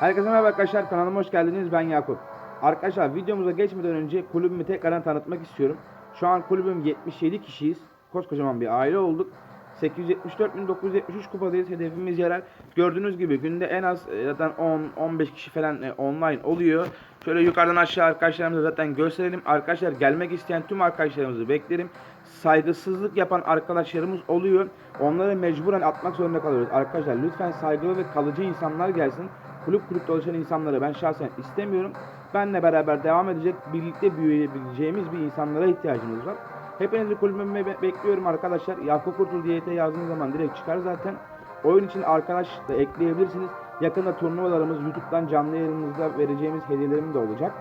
Herkese merhaba arkadaşlar kanalıma hoş geldiniz ben Yakup. Arkadaşlar videomuza geçmeden önce kulübümü tekrardan tanıtmak istiyorum. Şu an kulübüm 77 kişiyiz. Koskocaman bir aile olduk. 874.973 kupadayız. Hedefimiz yerel. Gördüğünüz gibi günde en az e, zaten 10-15 kişi falan e, online oluyor. Şöyle yukarıdan aşağı arkadaşlarımızı zaten gösterelim. Arkadaşlar gelmek isteyen tüm arkadaşlarımızı beklerim. Saygısızlık yapan arkadaşlarımız oluyor. Onları mecburen atmak zorunda kalıyoruz. Arkadaşlar lütfen saygılı ve kalıcı insanlar gelsin. Kulüp kulüp dolaşan insanları ben şahsen istemiyorum. Benle beraber devam edecek, birlikte büyüyebileceğimiz bir insanlara ihtiyacımız var. Hepinizi kulübüme be- bekliyorum arkadaşlar. Yakup Kurtul diyete yazdığınız zaman direkt çıkar zaten. Oyun için arkadaş da ekleyebilirsiniz. Yakında turnuvalarımız YouTube'dan canlı yayınımızda vereceğimiz hediyelerim de olacak.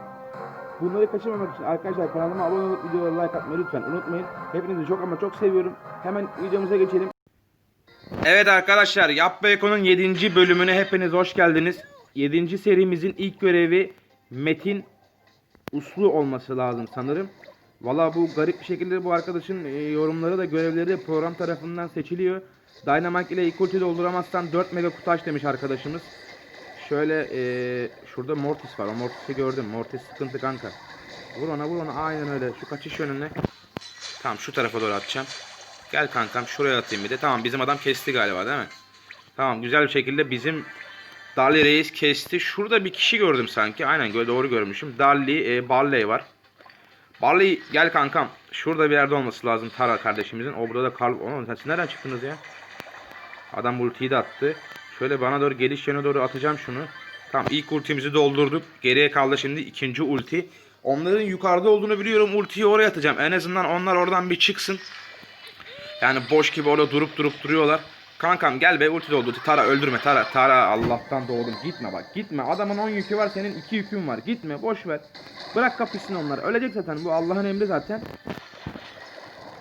Bunları kaçırmamak için arkadaşlar kanalıma abone olup videolara like atmayı lütfen unutmayın. Hepinizi çok ama çok seviyorum. Hemen videomuza geçelim. Evet arkadaşlar Yap Eko'nun 7. bölümüne hepiniz hoş geldiniz. 7. serimizin ilk görevi Metin Uslu olması lazım sanırım. Valla bu garip bir şekilde bu arkadaşın e, yorumları da görevleri de program tarafından seçiliyor. Dynamite ile ilk ulti dolduramazsan 4 mega kutu aç demiş arkadaşımız. Şöyle e, şurada Mortis var. O Mortis'i gördüm. Mortis sıkıntı kanka. Vur ona vur ona aynen öyle. Şu kaçış yönüne. Tamam şu tarafa doğru atacağım. Gel kankam şuraya atayım bir de. Tamam bizim adam kesti galiba değil mi? Tamam güzel bir şekilde bizim Dali Reis kesti. Şurada bir kişi gördüm sanki. Aynen doğru görmüşüm. Dali e, Barley var. Barley gel kankam. Şurada bir yerde olması lazım Tara kardeşimizin. O burada da Karl. Oğlum siz nereden çıktınız ya? Adam ultiyi de attı. Şöyle bana doğru geliş yöne doğru atacağım şunu. Tamam ilk ultimizi doldurduk. Geriye kaldı şimdi ikinci ulti. Onların yukarıda olduğunu biliyorum. Ultiyi oraya atacağım. En azından onlar oradan bir çıksın. Yani boş gibi orada durup durup duruyorlar. Kankam gel be ulti doldu. Tara öldürme Tara. Tara Allah'tan doğdum. Gitme bak gitme. Adamın 10 yükü var senin 2 yükün var. Gitme boş ver. Bırak kapışsın onlar. Ölecek zaten. Bu Allah'ın emri zaten.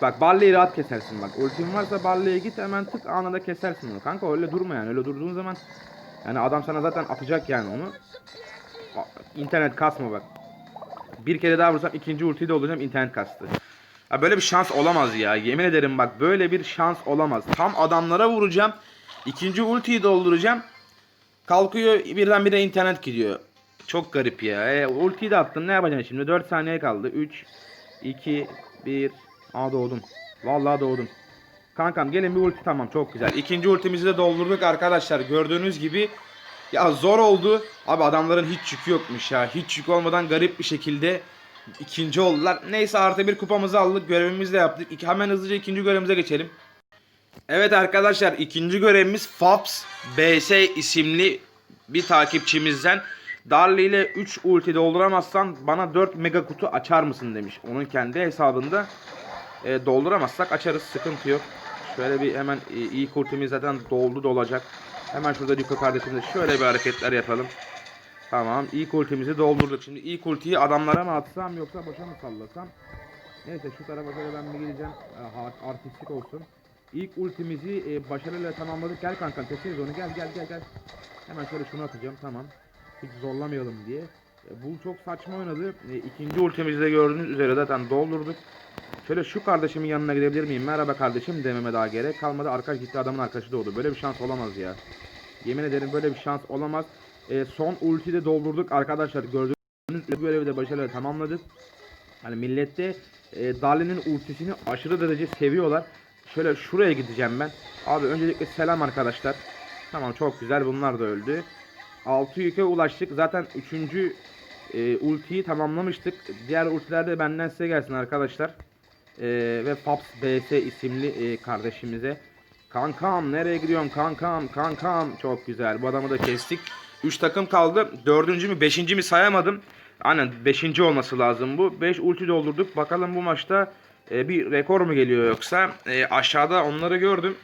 Bak Barley'i rahat kesersin bak. Ultin varsa Barley'e git hemen tık anında kesersin onu. Kanka öyle durma yani. Öyle durduğun zaman yani adam sana zaten atacak yani onu. İnternet kasma bak. Bir kere daha vursam ikinci ultiyi de olacağım internet kastı. Ya böyle bir şans olamaz ya. Yemin ederim bak böyle bir şans olamaz. Tam adamlara vuracağım. İkinci ultiyi dolduracağım. Kalkıyor birdenbire internet gidiyor. Çok garip ya. E, ultiyi de attın ne yapacaksın şimdi? 4 saniye kaldı. 3, 2, 1. Aa doğdum. Vallahi doğdum. Kankam gelin bir ulti tamam çok güzel. İkinci ultimizi de doldurduk arkadaşlar. Gördüğünüz gibi ya zor oldu. Abi adamların hiç yükü yokmuş ya. Hiç yük olmadan garip bir şekilde ikinci oldular. Neyse artı bir kupamızı aldık. Görevimizi de yaptık. İki, hemen hızlıca ikinci görevimize geçelim. Evet arkadaşlar ikinci görevimiz Fabs BS isimli bir takipçimizden. Darli ile 3 ulti dolduramazsan bana 4 mega kutu açar mısın demiş. Onun kendi hesabında. E, dolduramazsak açarız sıkıntı yok. Şöyle bir hemen e, ilk ultimiz zaten doldu dolacak. Hemen şurada Rico kardeşimle şöyle bir hareketler yapalım. Tamam ilk ultimizi doldurduk. Şimdi ilk ultiyi adamlara mı atsam yoksa boşa mı sallasam? Neyse şu tarafa şöyle ben bir gideceğim. E, artistik olsun. İlk ultimizi e, başarıyla tamamladık. Gel kankam keseriz onu gel gel gel gel. Hemen şöyle şunu atacağım tamam. Hiç zorlamayalım diye. E, bu çok saçma oynadı. E, ikinci ultimizi de gördüğünüz üzere zaten doldurduk. Şöyle şu kardeşimin yanına gidebilir miyim? Merhaba kardeşim dememe daha gerek kalmadı. Arkadaş gitti adamın arkadaşı doğdu. Böyle bir şans olamaz ya. Yemin ederim böyle bir şans olamaz. E, son ulti de doldurduk arkadaşlar. Gördüğünüz üzere görevi de başarıyla tamamladık. Hani millette e, Dali'nin ultisini aşırı derece seviyorlar. Şöyle şuraya gideceğim ben. Abi öncelikle selam arkadaşlar. Tamam çok güzel bunlar da öldü. 6 yüke ulaştık. Zaten 3. E, ultiyi tamamlamıştık. Diğer ultiler de benden size gelsin arkadaşlar. E, ve Paps BS isimli e, kardeşimize. Kankam nereye gidiyorsun kankam kankam. Çok güzel bu adamı da kestik. 3 takım kaldı. 4. mü 5. mi sayamadım. Aynen 5. olması lazım bu. 5 ulti doldurduk. Bakalım bu maçta e, bir rekor mu geliyor yoksa. E, aşağıda onları gördüm.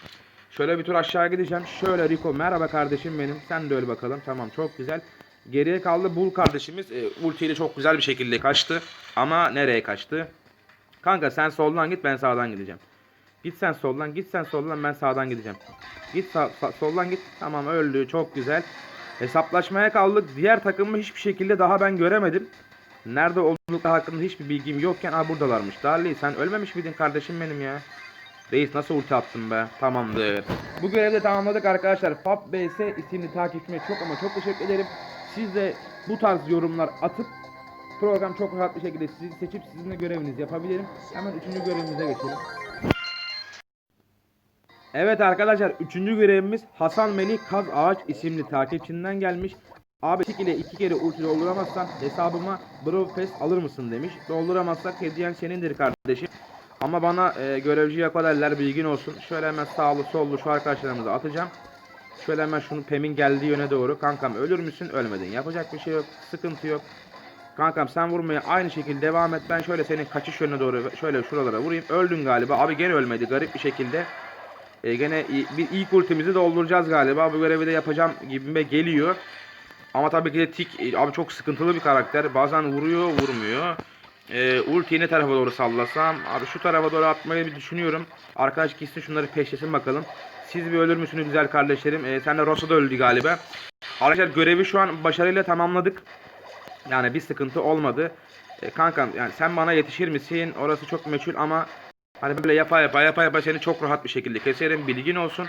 Şöyle bir tur aşağı gideceğim. Şöyle Rico merhaba kardeşim benim. Sen de öl bakalım. Tamam çok güzel. Geriye kaldı Bull kardeşimiz. E, ultiyle çok güzel bir şekilde kaçtı. Ama nereye kaçtı? Kanka sen soldan git ben sağdan gideceğim. Git sen soldan git sen soldan ben sağdan gideceğim. Git sağ, sağ- soldan git. Tamam öldü çok güzel. Hesaplaşmaya kaldık. Diğer takımı hiçbir şekilde daha ben göremedim. Nerede oldukları hakkında hiçbir bilgim yokken aa buradalarmış. Darli sen ölmemiş miydin kardeşim benim ya? Reis nasıl ulti attın be? Tamamdır. Bu görevi de tamamladık arkadaşlar. Fab BS isimli takipçime çok ama çok teşekkür ederim. Siz de bu tarz yorumlar atıp program çok rahat bir şekilde sizi seçip sizin de görevinizi yapabilirim. Hemen üçüncü görevimize geçelim. Evet arkadaşlar üçüncü görevimiz Hasan Melih Kaz Ağaç isimli takipçinden gelmiş. Abi tik ile iki kere ulti dolduramazsan hesabıma Brawl Pass alır mısın demiş. Dolduramazsak hediyen senindir kardeşim. Ama bana e, görevci yaparlar bilgin olsun. Şöyle hemen sağlı sollu şu arkadaşlarımıza atacağım. Şöyle hemen şunu Pem'in geldiği yöne doğru. Kankam ölür müsün? Ölmedin. Yapacak bir şey yok. Sıkıntı yok. Kankam sen vurmaya aynı şekilde devam et. Ben şöyle senin kaçış yönüne doğru şöyle şuralara vurayım. Öldün galiba. Abi gene ölmedi. Garip bir şekilde. E, gene bir ilk ultimizi dolduracağız galiba. Bu görevi de yapacağım gibime geliyor. Ama tabii ki de Tik e, abi çok sıkıntılı bir karakter. Bazen vuruyor, vurmuyor. E, ultiyi ne tarafa doğru sallasam? Abi şu tarafa doğru atmayı bir düşünüyorum. Arkadaş gitsin şunları peşlesin bakalım. Siz bir ölür müsünüz güzel kardeşlerim? E, sen de Rosa da öldü galiba. Arkadaşlar görevi şu an başarıyla tamamladık. Yani bir sıkıntı olmadı. E, kankam yani sen bana yetişir misin? Orası çok meçhul ama hani böyle yapa yapa yapa yapa seni çok rahat bir şekilde keserim. Bilgin olsun.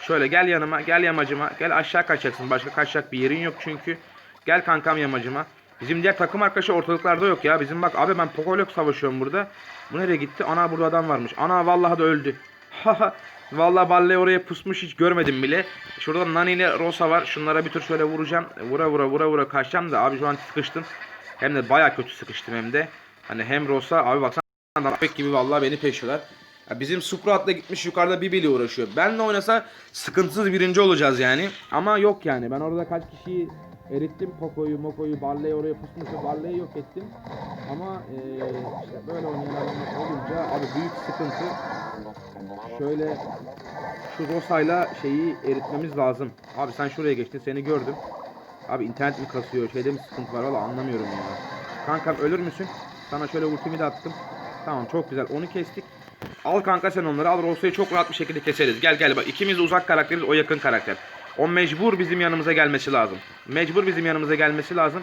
Şöyle gel yanıma, gel yamacıma. Gel aşağı kaçacaksın. Başka kaçacak bir yerin yok çünkü. Gel kankam yamacıma. Bizim diğer takım arkadaşı ortalıklarda yok ya. Bizim bak abi ben Pokolok savaşıyorum burada. Bu nereye gitti? Ana burada adam varmış. Ana vallahi da öldü. Vallahi Balle oraya pusmuş hiç görmedim bile. Şurada Nani ile Rosa var. Şunlara bir tur şöyle vuracağım. Vura vura vura vura kaçacağım da abi şu an sıkıştım. Hem de baya kötü sıkıştım hem de. Hani hem Rosa abi baksana adam pek gibi vallahi beni peşiyorlar. Ya bizim Suprat'la gitmiş yukarıda Bibi uğraşıyor. Benle oynasa sıkıntısız birinci olacağız yani. Ama yok yani. Ben orada kaç kişiyi erittim. Poco'yu, Moko'yu, Barley'i oraya pusmuşu. Barley'i yok ettim. Ama eee, işte böyle oynayan olunca abi büyük sıkıntı. Şöyle şu Rosa'yla şeyi eritmemiz lazım. Abi sen şuraya geçtin seni gördüm. Abi internet mi kasıyor şeyde mi sıkıntı var valla anlamıyorum ya. Kankam ölür müsün? Sana şöyle ultimi de attım. Tamam çok güzel onu kestik. Al kanka sen onları al Rosa'yı çok rahat bir şekilde keseriz. Gel gel bak ikimiz de uzak karakteriz o yakın karakter. O mecbur bizim yanımıza gelmesi lazım. Mecbur bizim yanımıza gelmesi lazım.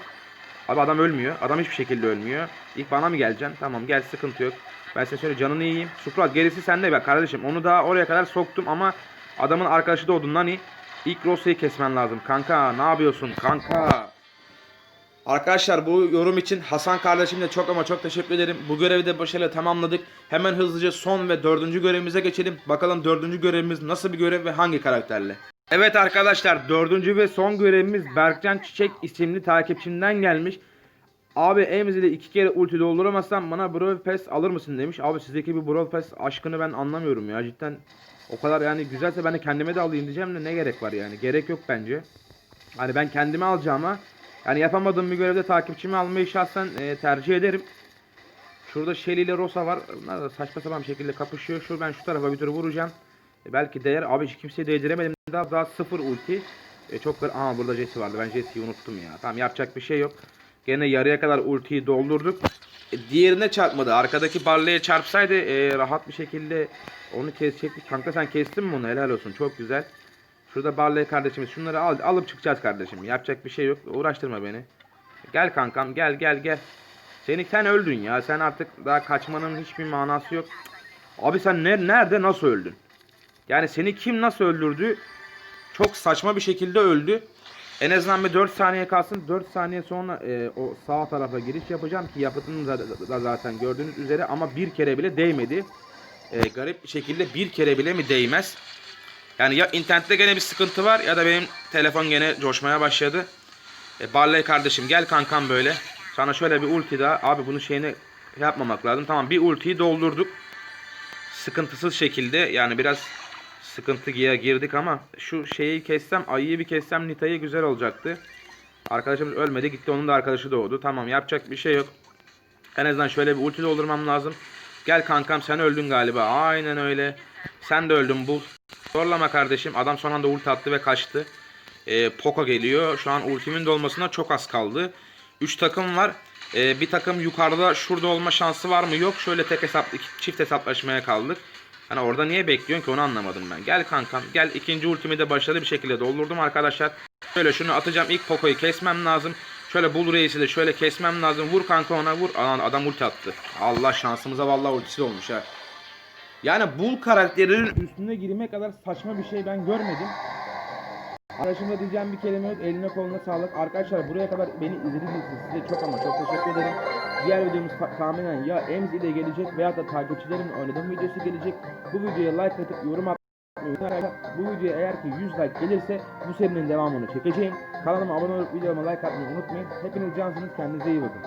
Abi adam ölmüyor. Adam hiçbir şekilde ölmüyor. İlk bana mı geleceksin? Tamam gel sıkıntı yok. Ben sana şöyle canını yiyeyim. Suprat gerisi sende be kardeşim. Onu da oraya kadar soktum ama adamın arkadaşı da oldun Nani. İlk Rosa'yı kesmen lazım. Kanka ne yapıyorsun kanka? Arkadaşlar bu yorum için Hasan kardeşimle çok ama çok teşekkür ederim. Bu görevi de başarıyla tamamladık. Hemen hızlıca son ve dördüncü görevimize geçelim. Bakalım dördüncü görevimiz nasıl bir görev ve hangi karakterle? Evet arkadaşlar dördüncü ve son görevimiz Berkcan Çiçek isimli takipçimden gelmiş. Abi Emzi'de iki kere ulti dolduramazsam bana Brawl Pass alır mısın demiş. Abi sizdeki bir Brawl Pass aşkını ben anlamıyorum ya cidden. O kadar yani güzelse ben de kendime de alayım diyeceğim de ne gerek var yani. Gerek yok bence. Hani ben kendime alacağıma yani yapamadığım bir görevde takipçimi almayı şahsen e, tercih ederim. Şurada Shelly ile Rosa var. Bunlar da saçma sapan şekilde kapışıyor. Şu ben şu tarafa bir tur vuracağım. E, belki değer. Abi hiç kimseye değdiremedim. Daha, daha sıfır ulti. E, çok gar- Aa burada Jesse vardı. Ben Jesse'yi unuttum ya. Tamam yapacak bir şey yok. Gene yarıya kadar ultiyi doldurduk. E, diğerine çarpmadı. Arkadaki Barley'e çarpsaydı e, rahat bir şekilde onu kesecektik. Kanka sen kestin mi onu? Helal olsun. Çok güzel. Şurada Barley kardeşimiz. Şunları al, alıp çıkacağız kardeşim. Yapacak bir şey yok. Uğraştırma beni. Gel kankam gel gel gel. Seni sen öldün ya. Sen artık daha kaçmanın hiçbir manası yok. Abi sen ne, nerede nasıl öldün? Yani seni kim nasıl öldürdü? Çok saçma bir şekilde öldü. En azından bir 4 saniye kalsın. 4 saniye sonra e, o sağ tarafa giriş yapacağım ki yapıtını da, da zaten gördüğünüz üzere ama bir kere bile değmedi. E, garip bir şekilde bir kere bile mi değmez? Yani ya internette gene bir sıkıntı var ya da benim telefon gene coşmaya başladı. E, Barley kardeşim gel kankam böyle. Sana şöyle bir ulti daha. Abi bunu şeyini yapmamak lazım. Tamam bir ultiyi doldurduk. Sıkıntısız şekilde yani biraz sıkıntıya girdik ama şu şeyi kessem ayıyı bir kessem Nita'yı güzel olacaktı. Arkadaşımız ölmedi gitti onun da arkadaşı doğdu. Tamam yapacak bir şey yok. En azından şöyle bir ulti doldurmam lazım. Gel kankam sen öldün galiba. Aynen öyle. Sen de öldün bul. Zorlama kardeşim. Adam son anda ulti attı ve kaçtı. Ee, Poco geliyor. Şu an ultimin dolmasına çok az kaldı. 3 takım var. Ee, bir takım yukarıda şurada olma şansı var mı? Yok. Şöyle tek hesap, çift hesaplaşmaya kaldık. Hani orada niye bekliyorsun ki onu anlamadım ben. Gel kankam. Gel ikinci ultimi de başarılı bir şekilde doldurdum arkadaşlar. Şöyle şunu atacağım. İlk Poco'yu kesmem lazım. Şöyle Bull Reis'i de şöyle kesmem lazım. Vur kanka ona vur. Adam ulti attı. Allah şansımıza vallahi ultisi olmuş ha. Yani Bull karakterinin üstüne girmek kadar saçma bir şey ben görmedim. Arkadaşımda diyeceğim bir kelime yok. Eline koluna sağlık. Arkadaşlar buraya kadar beni izlediğiniz size çok ama çok teşekkür ederim. Diğer videomuz ta- tahminen ya Ems ile gelecek veya da takipçilerimin oynadığım videosu gelecek. Bu videoya like atıp yorum atmayı unutmayın. Bu videoya eğer ki 100 like gelirse bu serinin devamını çekeceğim. Kanalıma abone olup videoma like atmayı unutmayın. Hepiniz cansınız. Kendinize iyi bakın.